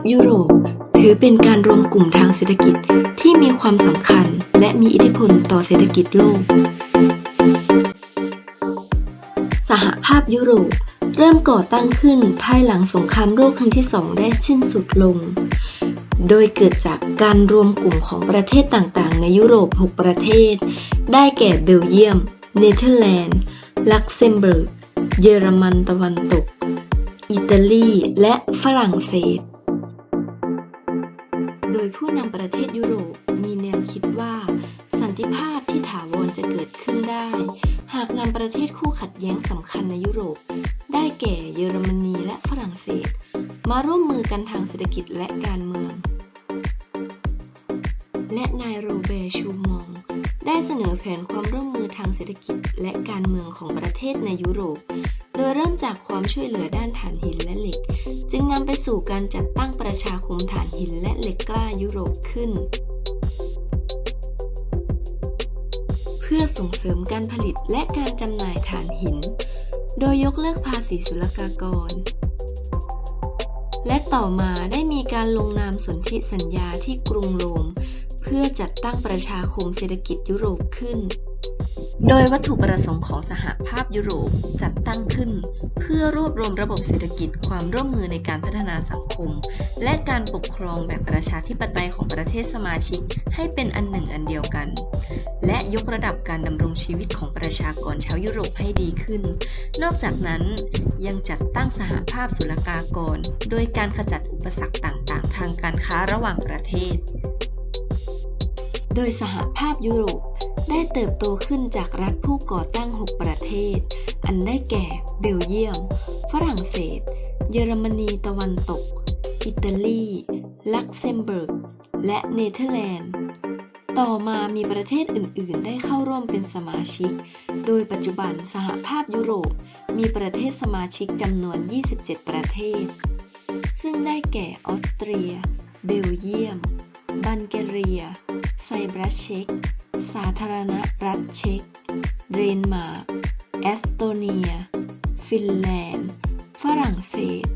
พยุโรป ถือเป็นการรวมกลุ่มทางเศรษฐกิจที่มีความสำคัญ และมีอิทธิพลต่อเศรษฐกิจโลก สหภาพยุโรปเริ่มก่อตั้งขึ้นภายหลังสงครามโลกครั้งที่สองได้สิ้นสุดลง โดยเกิดจากการรวมกลุ่มของประเทศต่างๆ ในยุโรป 6 ประเทศ ได้แก่เบลเยียม เนเธอร์แลนด์ ลักเซมเบิร์ก เยอรมันตะวันตก อิตาลี และฝรั่งเศส ผู้นำประเทศยุโรปมีแนวคิดว่า สันติภาพที่ถาวรจะเกิดขึ้นได้ หากนำประเทศคู่ขัดแย้งสำคัญในยุโรป ได้แก่เยอรมนีและฝรั่งเศส มาร่วมมือกันทางเศรษฐกิจและการเมือง และนายโรเบร์ชูมอง ได้เสนอแผนความร่วมมือทางเศรษฐกิจและการเมืองของประเทศในยุโรป ดยเริ่มจากความช่วยเหลือด้านถ่านหินและเหล็ก จึงนำไปสู่การจัดตั้งประชาคมถ่านหินและเหล็กกล้ายุโรปขึ้น เพื่อส่งเสริมการผลิตและการจำหน่ายถ่านหิน โดยยกเลิกภาษีศุลกากร และต่อมาได้มีการลงนามสนธิสัญญาที่กรุงโรม เพื่อจัดตั้งประชาคมเศรษฐกิจยุโรปขึ้น โดยวัตถุประสงค์ของสหภาพยุโรปจัดตั้งขึ้น เพื่อรวบรวมระบบเศรษฐกิจความร่วมมือในการพัฒนาสังคม และการปกครองแบบประชาธิปไตยของประเทศสมาชิกให้เป็นอันหนึ่งอันเดียวกัน และยกระดับการดำรงชีวิตของประชากรชาวยุโรปให้ดีขึ้น นอกจากนั้นยังจัดตั้งสหภาพศุลกากร โดยการขจัดอุปสรรคต่างๆ ทางการค้าระหว่างประเทศ โดยสหภาพยุโรป ได้เติบโตขึ้นจากรัฐผู้ก่อตั้ง 6 ประเทศ อันได้แก่ เบลเยียม ฝรั่งเศส เยอรมนีตะวันตก อิตาลี ลักเซมเบิร์ก และเนเธอร์แลนด์ ต่อมามีประเทศอื่น ๆ ได้เข้าร่วมเป็นสมาชิก โดยปัจจุบันสหภาพยุโรป มีประเทศสมาชิกจำนวน 27 ประเทศ ซึ่งได้แก่ออสเตรีย เบลเยียม บัลแกเรีย ไซปรัสเช็ก สาธารณรัฐเช็ก เดนมาร์ก แอสโตเนีย ฟินแลนด์ ฝรั่งเศส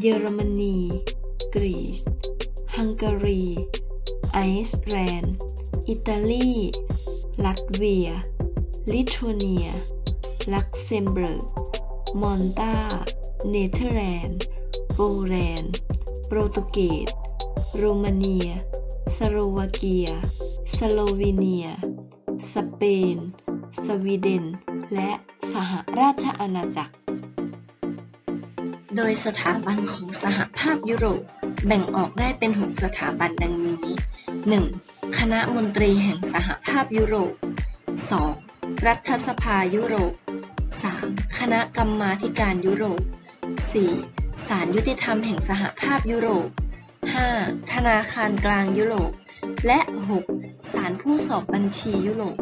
เยอรมนี กรีซ ฮังการี ไอซ์แลนด์ อิตาลี ลัตเวีย ลิทัวเนีย ลักเซมเบิร์ก มอนตา เนเธอร์แลนด์ โปแลนด์ โปรตุเกส โรมาเนีย สโลวาเกีย สโลวีเนีย สเปน สวีเดน และสหราชอาณาจักร โดยสถาบันของสหภาพยุโรปแบ่งออกได้เป็น6สถาบันดังนี้ 1. คณะมนตรีแห่งสหภาพยุโรป 2. รัฐสภายุโรป 3. คณะกรรมาธิการยุโรป 4. ศาลยุติธรรมแห่งสหภาพยุโรป 5. ธนาคารกลางยุโรป และ 6. ศาลผู้สอบบัญชียุโรป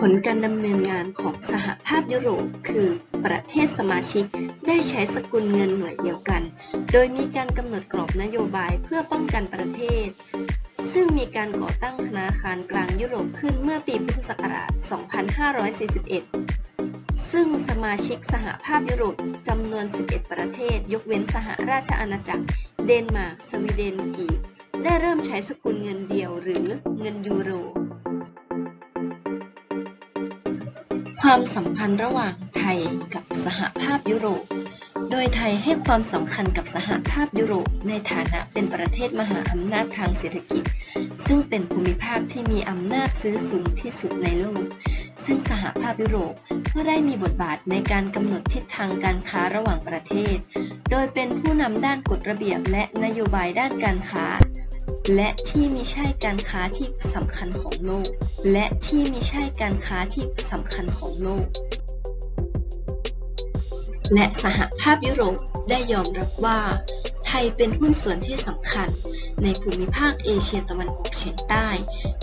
ผลการดำเนินงานของสหภาพยุโรป คือประเทศสมาชิกได้ใช้สกุลเงินหน่วยเดียวกัน โดยมีการกำหนดกรอบนโยบายเพื่อป้องกันประเทศ ซึ่งมีการก่อตั้งธนาคารกลางยุโรปขึ้นเมื่อปีพุทธศักราช 2541 ซึ่งสมาชิกสหภาพยุโรปจำนวน 11 ประเทศ ยกเว้นสหราชอาณาจักร เดนมาร์ก สวีเดนกรีก ได้เริ่มใช้สกุลเงินเดียวหรือเงินยูโร ความสัมพันธ์ระหว่างไทยกับสหภาพยุโรป โดยไทยให้ความสำคัญกับสหภาพยุโรปในฐานะเป็นประเทศมหาอำนาจทางเศรษฐกิจ ซึ่งเป็นภูมิภาคที่มีอำนาจซื้อสูงที่สุดในโลก ซึ่งสหภาพยุโรปก็ได้มีบทบาทในการกำหนดทิศทางการค้าระหว่างประเทศ โดยเป็นผู้นำด้านกฎระเบียบและนโยบายด้านการค้า และที่มิใช่การค้าที่สำคัญของโลก และที่มิใช่การค้าที่สำคัญของโลก และสหภาพยุโรปได้ยอมรับว่า ไทยเป็นหุ้นส่วนที่สำคัญ ในภูมิภาคเอเชียตะวันออกเฉียงใต้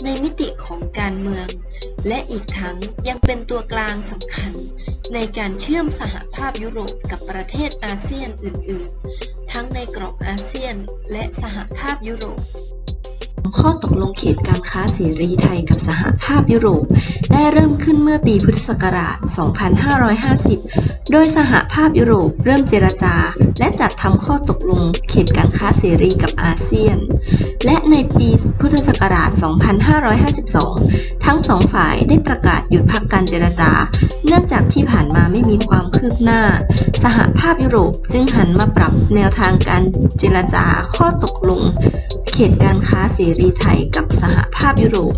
ในมิติของการเมือง และอีกทั้งยังเป็นตัวกลางสำคัญ ในการเชื่อมสหภาพยุโรปกับประเทศอาเซียนอื่น ๆ ทั้งในกรอบอาเซียนและสหภาพยุโรป ข้อตกลงเขตการค้าเสรีไทยกับสหภาพยุโรป ได้เริ่มขึ้นเมื่อปีพุทธศักราช 2550 โดยสหภาพยุโรปเริ่มเจรจา และจัดทำข้อตกลงเขตการค้าเสรีกับอาเซียน และในปีพุทธศักราช 2552 ทั้งสองฝ่ายได้ประกาศหยุดพักการเจรจา เนื่องจากที่ผ่านมาไม่มีความคืบหน้า สหภาพยุโรปจึงหันมาปรับแนวทางการเจรจาข้อตกลง เขตการค้าเสรีไทยกับสหภาพยุโรป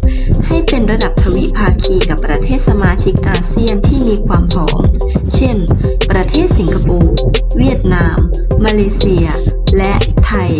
ให้เป็นระดับทวิภาคีกับประเทศสมาชิกอาเซียนที่มีความพร้อม เช่น ประเทศสิงคโปร์ เวียดนาม มาเลเซีย และไทย